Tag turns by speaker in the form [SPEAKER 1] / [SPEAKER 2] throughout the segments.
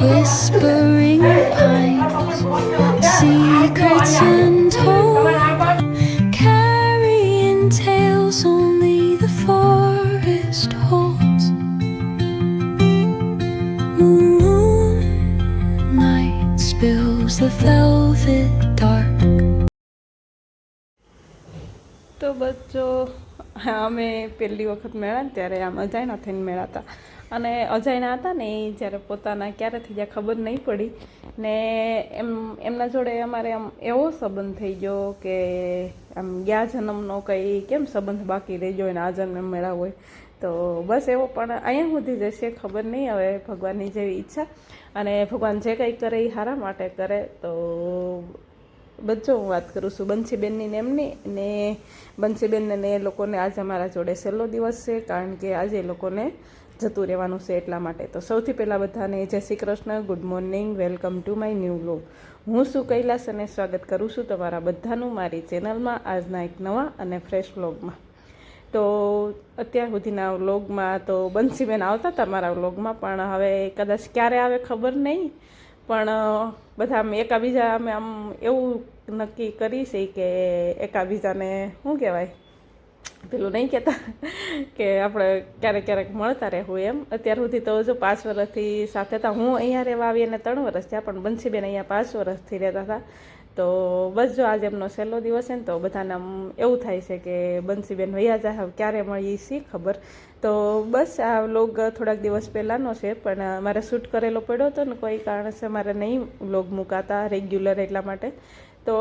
[SPEAKER 1] Whispering pines, secrets untold, carrying tales only the forest holds. Moonlight spills the velvet dark.
[SPEAKER 2] તો બચ્ચો હા અમે પહેલી વખત મેળા ને ત્યારે આમ અજાયણા થઈને મેળાતા અને અજાયણા હતા ને એ જ્યારે પોતાના ક્યારે થઈ ગયા ખબર નહીં પડી ને એમ, એમના જોડે અમારે આમ એવો સંબંધ થઈ ગયો કે આમ ગયા જન્મનો કંઈ કેમ સંબંધ બાકી રહી ગયો ને આ જન્મ મેળા હોય. તો બસ એવો પણ અહીંયા સુધી જશે, ખબર નહીં હવે ભગવાનની જેવી ઈચ્છા. અને ભગવાન જે કંઈ કરે એ સારા માટે કરે. તો બચ્ચો હું વાત કરું છું બંસીબેનની ને એમની ને બંસીબેનને એ લોકોને આજે અમારા જોડે છેલ્લો દિવસ છે, કારણ કે આજે એ લોકોને જતું રહેવાનું છે એટલા માટે. તો સૌથી પહેલાં બધાને Jai Shri Krishna good morning welcome to my new vlog હું શું કૈલાસ અને સ્વાગત કરું છું તમારા બધાનું મારી ચેનલમાં આજના એક નવા અને ફ્રેશ વ્લોગમાં તો અત્યાર સુધીના વ્લોગમાં તો બંસીબેન આવતા હતા મારા વ્લોગમાં પણ હવે કદાચ ક્યારે આવે ખબર નહીં. પણ બધા એકાબીજા અમે આમ એવું નક્કી કરી છે કે એકાબીજાને, શું કહેવાય? પેલું નહીં કહેતા કે આપણે ક્યારેક ક્યારેક મળતા રહેવું એમ. અત્યાર સુધી તો જો પાંચ વર્ષથી સાથે હતા. હું અહીંયા રહેવા આવી અને ત્રણ વર્ષ થયા, પણ બંસીબેન અહીંયા પાંચ વર્ષથી રહેતા હતા. તો બસ જો આજે એમનો છેલ્લો દિવસ છે ને, તો બધાને આમ એવું થાય છે કે બંસીબેન વૈયા જાય ક્યારે મળીએ શી ખબર. તો બસ આ વ્લોગ થોડાક દિવસ પહેલાંનો છે, પણ મારે શૂટ કરેલો પડ્યો હતો ને, કોઈ કારણસર મારે નહીં વ્લોગ મુકાતા રેગ્યુલર એટલા માટે. તો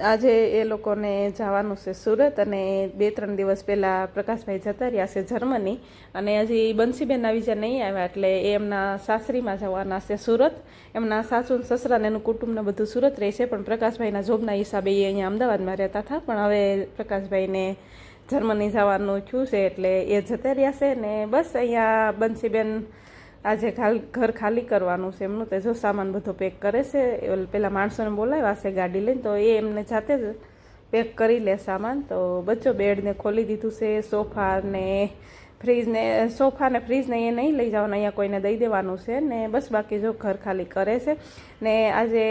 [SPEAKER 2] આજે એ લોકોને જવાનું છે સુરત અને બે ત્રણ દિવસ પહેલાં પ્રકાશભાઈ જતા રહ્યા છે જર્મની. અને હજી બંસીબેન આવી જ્યાં નહીં આવ્યા એટલે એ એમના સાસરીમાં જવાના છે સુરત. એમના સાસુ સસરાને એનું કુટુંબને બધું સુરત રહે છે, પણ પ્રકાશભાઈના જોબના હિસાબે એ અહીંયા અમદાવાદમાં રહેતા હતા. પણ હવે પ્રકાશભાઈને જર્મની જવાનું થયું છે એટલે એ જતા રહ્યા છે ને બસ અહીંયા બંસીબેન આજે ઘર ખાલી કરવાનું છે એમનું. તે જો સામાન બધો પેક કરે છે. પેલા માણસોને બોલાવ્યા છે ગાડી લઈને. તો એ એમને જાતે જ પેક કરી લે સામાન. તો બચ્ચો બેડને ખોલી દીધું છે સોફા ને ફ્રીજને સોફા ને ફ્રીજને એ નહીં લઈ જવાનું, અહીંયા કોઈને દઈ દેવાનું છે ને બસ બાકી જો ઘર ખાલી કરે છે. ને આજે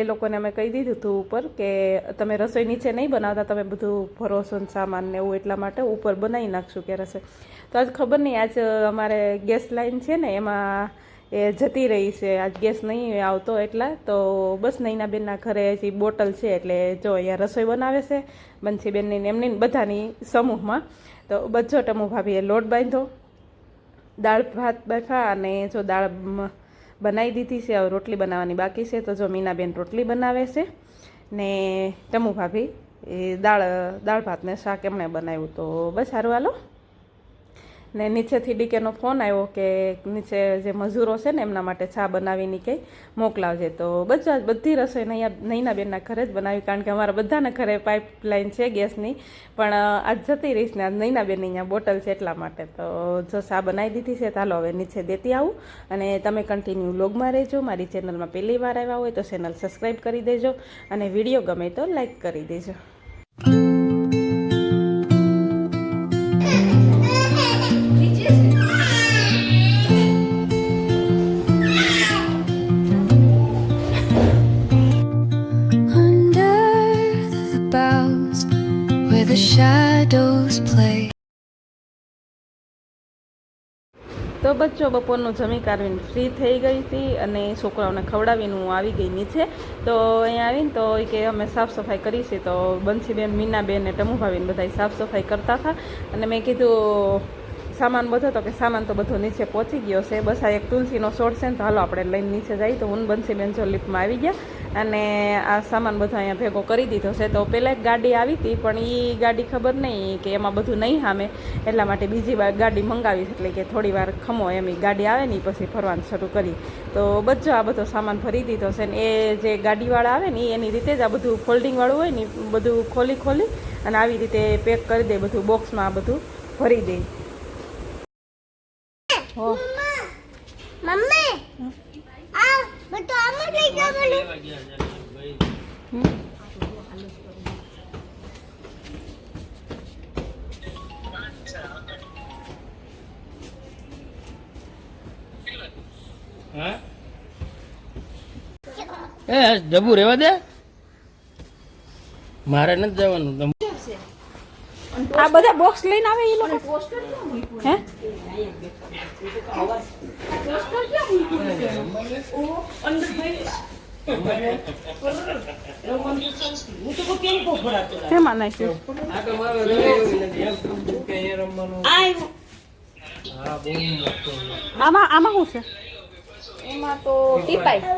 [SPEAKER 2] એ લોકોને અમે કહી દીધું હતું ઉપર કે તમે રસોઈ નીચે નહીં બનાવતા, તમે બધું ભરોસો સામાન ને એવું એટલા માટે ઉપર બનાવી નાખશું કે રસોઈ તો આજ ખબર નહીં, આજ અમારે ગેસ લાઈન છે ને, એમાં એ જતી રહી છે. આજ ગેસ નહીં આવતો એટલા. તો બસ નૈનાબેનના ઘરે હજી બોટલ છે એટલે જો અહીંયા રસોઈ બનાવે છે. બંસીબેનની એમની બધાની સમૂહમાં. તો બચ્ચો ટમુ ભાભીએ લોટ બાંધ્યો. દાળ ભાત બાફા અને જો દાળ બનાવી દીધી છે. હવે રોટલી બનાવવાની બાકી છે. તો જો મીનાબેન રોટલી બનાવે છે ને ટમુ ભાભી એ દાળ દાળ ભાતને શાક એમણે બનાવ્યું. તો બસ સારું, હાલો. ને નીચેથી ડીકેનો ફોન આવ્યો કે નીચે જે મજૂરો છે ને એમના માટે ચા બનાવીને કંઈ મોકલાવજે. તો બધા બધી રસોઈ નૈયા બેનના ઘરે જ બનાવી કારણ કે અમારા બધાના ઘરે પાઇપલાઇન છે ગેસની. પણ આજ જતી રહીશ ને આજ નૈનાબેનની અહીંયા બોટલ છે એટલા માટે. તો જો ચા બનાવી દીધી છે, તો હવે નીચે દેતી આવું. અને તમે કન્ટિન્યુ લોગમાં રહેજો. મારી ચેનલમાં પહેલી વાર આવ્યા હોય તો ચેનલ સબસ્ક્રાઈબ કરી દેજો અને વીડિયો ગમે તો લાઈક કરી દેજો. બચ્ચો બપોરનું જમી કાઢવીને ફ્રી થઈ ગઈ હતી અને છોકરાઓને ખવડાવીને હું આવી ગઈ નીચે. તો અહીંયા આવીને તો કે અમે સાફ સફાઈ કરી છે. તો બંસીબેન મીનાબેન ને ટમુભાબેન બધા સાફ સફાઈ કરતા હતા. અને મેં કીધું, સામાન બધો તો કે સામાન તો બધો નીચે પહોંચી ગયો છે. બસ આ એક તુલસીનો છોડ છે ને તો હાલો આપણે લઈને નીચે જઈએ. તો હું બંસીબેન જો લિફ્ટમાં આવી ગયા. અને આ સામાન બધો અહીંયા ભેગો કરી દીધો છે. તો પહેલાં એક ગાડી આવી હતી, પણ એ ગાડી ખબર નહીં કે એમાં બધું નહીં સામે એટલા માટે બીજી વાર ગાડી મંગાવી એટલે કે થોડી વાર ખમો એમ એ ગાડી આવે ને પછી ફરવાનું શરૂ કરી. તો બધો આ બધો સામાન ભરી દીધો છે ને એ જે ગાડીવાળા આવે ને એની રીતે જ આ બધું ફોલ્ડિંગવાળું હોય ને બધું ખોલી ખોલી અને આવી રીતે પેક કરી દે બધું બોક્સમાં આ બધું ભરી દે. હો
[SPEAKER 3] એ જબુ રેવા દે. મારે નથી જવાનું.
[SPEAKER 2] આ બધા બોક્સ લઈને આવે એ લોકો? પોસ્ટર હે? પોસ્ટર ક્યાં
[SPEAKER 3] અંદર ભાઈ. મારો રહેવા એવું નથી એમ કે અહીંયા રમવાનું હા બહુ મસ્ત
[SPEAKER 2] આમાં આમાં શું છે? એમાં તો ટીપાઈ તો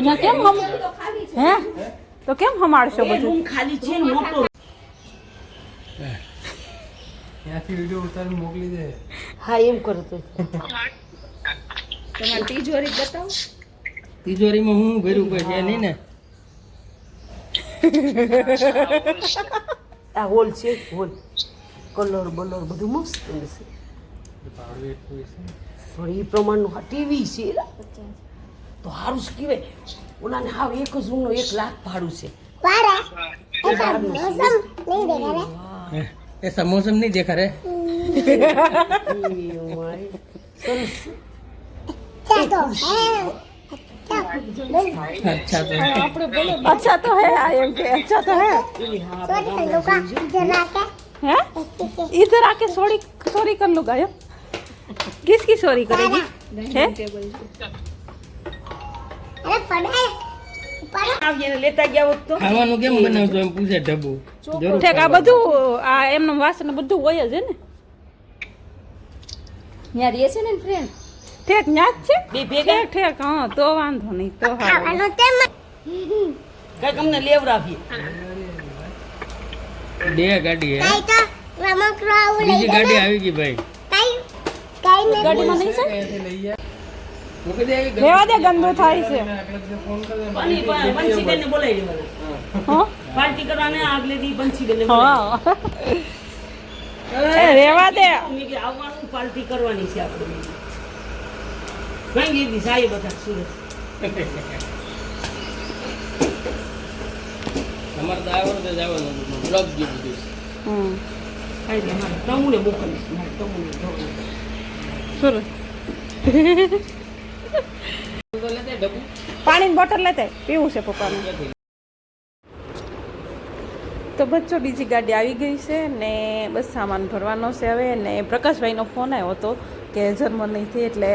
[SPEAKER 2] ત્યાં કેમ હમ હે? તો કેમ હમાડશો બધું?
[SPEAKER 3] ત્યાંથી વીડિયો ઉતારી મોકલી દે.
[SPEAKER 4] હા એમ કરો તો.
[SPEAKER 3] તિજોરીમાં હું ભર્યું કોઈ છે નહીં ને?
[SPEAKER 4] આ હોલ છે હોલ. કલર બલર બધું મસ્ત છે. પણ એ પ્રમાણનું આ ટીવી છે એલા. તો સારું જ કહેવાય ઓલાને હાવ એક જ રૂમનો એક લાખ ભાડું છે
[SPEAKER 3] ऐसा मौसम नहीं देखा रे
[SPEAKER 4] એ ભાઈ. સરસ
[SPEAKER 3] अच्छा तो
[SPEAKER 2] अच्छा तो है आई एम के अच्छा तो है
[SPEAKER 4] એલી હા બધા
[SPEAKER 2] हैं इधर आके सॉरी सॉरी कर लूंगा यो किसकी सॉरी करेगी है
[SPEAKER 4] આવીને લેતા ગયા હોત તો
[SPEAKER 3] ખાવાનું કેમ બનાવશો એમ પૂછે ઢબુ જરૂર
[SPEAKER 2] ઠેક આ બધું આ એમનું વાસણ બધું હોય જ હે ને
[SPEAKER 5] ત્યાં રહે છે ને ફ્રેન્ડ
[SPEAKER 2] ઠેક ન્યા જ છે
[SPEAKER 4] બે ભેગા
[SPEAKER 2] ઠેક ઠેક હા તો વાંધો નહીં તો હારું.
[SPEAKER 4] કઈક અમને લેવડાવીએ
[SPEAKER 3] બે ગાડી હે બીજી ગાડી આવી ગઈ ભાઈ
[SPEAKER 2] ગાડીમાં નહીં છે
[SPEAKER 3] મૂકી દે આવી
[SPEAKER 2] રેવા દે ગંદુ થાય છે.
[SPEAKER 4] બની બંસીબેનને બોલાવી દેવાના
[SPEAKER 2] હા?
[SPEAKER 4] પાર્ટી કરવાને આગલે દી બંસીબેનને
[SPEAKER 2] હા. રેવા દે.
[SPEAKER 4] આવવાનું પાર્ટી કરવાની છે આપણે. કઈ દીધી સાહેબ બધા સુરત.
[SPEAKER 3] અમારે તો આવડે જવાનું બ્લોક જેવું બધું
[SPEAKER 2] હમ.
[SPEAKER 4] હા, એટલે મારે તમુને મોકલીશ મારે તમુને જોવું.
[SPEAKER 2] સુરત પાણીની બોટલ લેતા પીવું છે પપ્પાને. તો બચ્ચો બીજી ગાડી આવી ગઈ છે ને બસ સામાન ભરવાનો છે હવે ને પ્રકાશભાઈનો ફોન આવ્યો હતો કે જર્મનીથી એટલે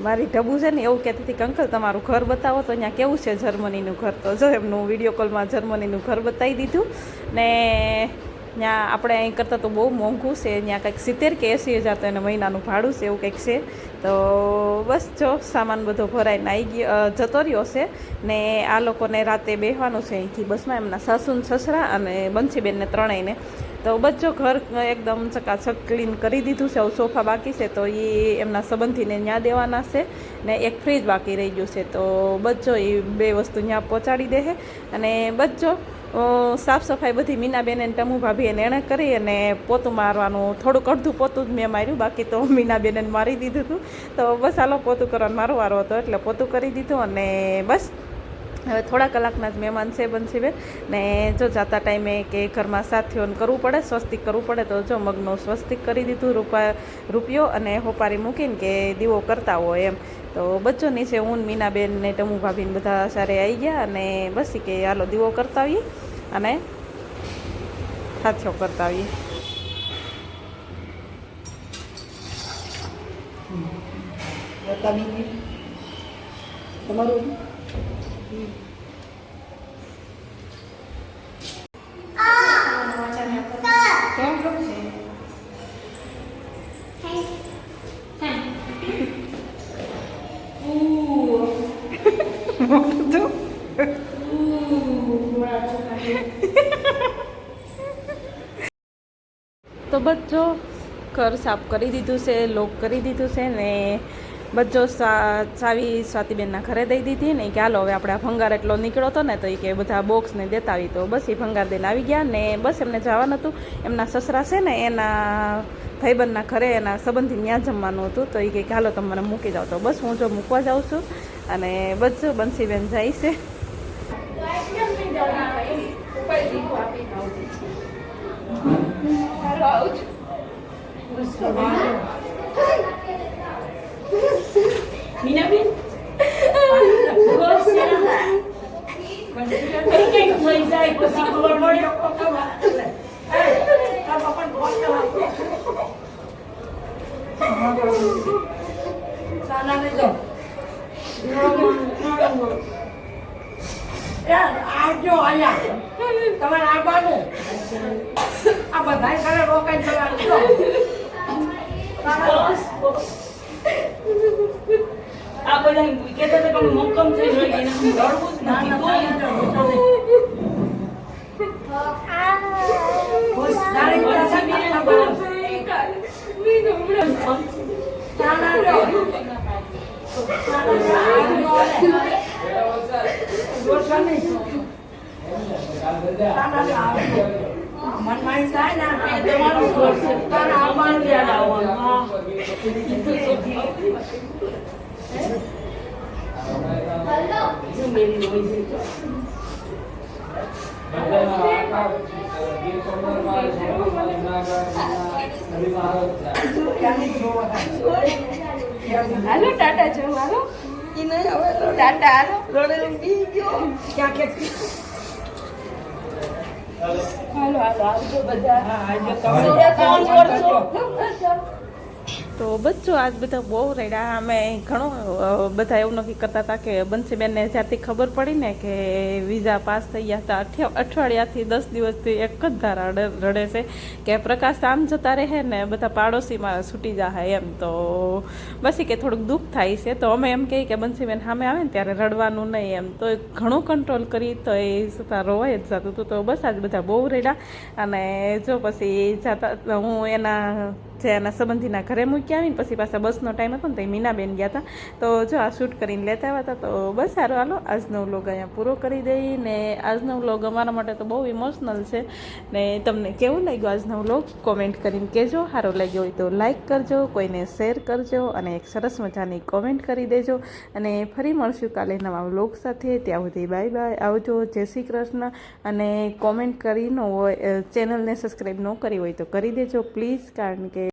[SPEAKER 2] મારી ઢબુ છે ને એવું કહેતી હતી કે અંકલ તમારું ઘર બતાવો તો અહીંયા કેવું છે જર્મનીનું ઘર? તો જો એમનું વીડિયો કોલમાં જર્મનીનું ઘર બતાવી દીધું ને ત્યાં આપણે અહીં કરતાં તો બહુ મોંઘું છે ત્યાં કંઈક સિત્તેર કે એંસી હજાર તો એને મહિનાનું ભાડું છે, એવું કંઈક છે. તો બસ જો, સામાન બધો ભરાઈને આવી ગયો જતો રહ્યો છે ને આ લોકોને રાતે બેસવાનું છે અહીંથી બસમાં, એમના સાસુને સસરા અને બંસીબેનને ત્રણેયને. તો બચ્ચો ઘર એકદમ ચકાચક ક્લીન કરી દીધું છે, હવે સોફા બાકી છે, તો એ એમના સંબંધીને ત્યાં દેવાના છે ને એક ફ્રીજ બાકી રહી ગયું છે. તો બચ્ચો એ બે વસ્તુ ત્યાં પહોંચાડી દે અને બચ્ચો સાફ સફાઈ બધી મીનાબેન અને ટમુ ભાભી એને એણે કરી અને પોતું મારવાનું, થોડુંક અડધું પોતું જ મેં માર્યું, બાકી તો મીનાબેને મારી દીધું હતું તો બસ હાલો પોતું કરવાનો, મારો વારો હતો એટલે પોતું કરી દીધું અને બસ. હવે થોડા કલાકના જ મહેમાન છે બંસીબેન ને જો જાતા ટાઈમે કે ઘરમાં સાથીઓને કરવું પડે, સ્વસ્તિક કરવું પડે, તો જો મગનું સ્વસ્તિક કરી દીધું રૂપા, રૂપિયો અને હોપારી મૂકીને કે દીવો કરતા હોય એમ. તો બચ્ચો નીચે હું મીનાબેન ને ટમુ ભાભીને બધા સારે આવી ગયા અને બસ કે હાલો દીવો કરતા આવીએ અને સાથીઓ કરતા આવીએ. તો બચ્ચો ઘર સાફ કરી દીધું છે લોક કરી દીધું છે ને બચ્ચો ચાવી સ્વાતિબેનના ઘરે દઈ દીધી ને કે હાલો હવે આપણે આ ભંગાર એટલો નીકળ્યો હતો ને તો એ કે બધા બોક્સને દેતા આવી તો બસ એ ભંગાર દઈને આવી ગયા ને બસ એમને જવાનું હતું. એમના સસરા છે ને એના ભાઈબંધના ઘરે એના સંબંધી ત્યાં જમવાનું હતું તો એ કે હાલો તમે મને મૂકી જાઓ તો બસ હું જો મૂકવા જાઉં છું અને બચ્ચો બંસીબેન જાય છે.
[SPEAKER 4] મીનાબેન કંઈક થઈ જાય પછી ખબર પડે આવજો અહીંયા તમારે આવવાનું આ બધા ઘરે રોકાઈ જવાનું આ બધા કહેતા હતા પણ મોકમ થઈ જોઈએ એને હું રડવું જ નથી બસ તારી પાસે બેન બસ. ના, ના, ના. જોશો નહીં. ના, ના, ના, આવજો. મનમાં થાય ને આ તમારું ઘર છે તારે આવવાનું યાદ આવવાનું હા. જો મેરી હોય છે.
[SPEAKER 2] હાલો ટાટા જો હાલો ટાટા હાલો
[SPEAKER 4] ક્યાં કે
[SPEAKER 2] હાલો હાલો આવજો બધા.
[SPEAKER 4] ફોન કરશો
[SPEAKER 2] તો બચ્ચો આજ બધા બહુ રેડ્યા અમે ઘણો બધા એવું નક્કી કરતા હતા કે બંસીબેનને જ્યારથી ખબર પડી ને કે વિઝા પાસ થઈ ગયા હતા અઠવાડિયાથી દસ દિવસથી એક જ ધારા રડે છે કે પ્રકાશ આમ જતા રહે ને બધા પાડોશીમાં છૂટી જાય એમ. તો બસ કે થોડુંક દુઃખ થાય છે. તો અમે એમ કહીએ કે બંસીબેન સામે આવે ને ત્યારે રડવાનું નહીં એમ. તો ઘણું કંટ્રોલ કરી તો એ છતાં રોવાય જ જતું હતું. તો બસ આજ બધા બહુ રેડ્યા અને જો પછી જાતા, હું એના જે એના સંબંધીના ઘરે મૂકી આવીને પછી પાછા બસનો ટાઈમ હતો ને તો મીનાબેન ગયા હતા. તો જો આ શૂટ કરીને લેતા આવ્યા હતા, તો બસ સારું હાલો, આજનો વ્લોગ અહીંયા પૂરો કરી દઈ ને આજનો વ્લોગ અમારા માટે તો બહુ ઇમોશનલ છે. ને તમને કેવું લાગ્યું આજનો વ્લોગ કોમેન્ટ કરીને કહેજો. સારો લાગ્યો હોય તો લાઈક કરજો, કોઈને શેર કરજો અને એક સરસ મજાની કોમેન્ટ કરી દેજો. અને ફરી મળશું કાલે નવા વ્લોગ સાથે. ત્યાં સુધી બાય બાય આવજો. જય શ્રી કૃષ્ણ. અને કોમેન્ટ કરી ન હોય ચેનલને સબસ્ક્રાઈબ ન કરી હોય તો કરી દેજો. પ્લીઝ કારણ કે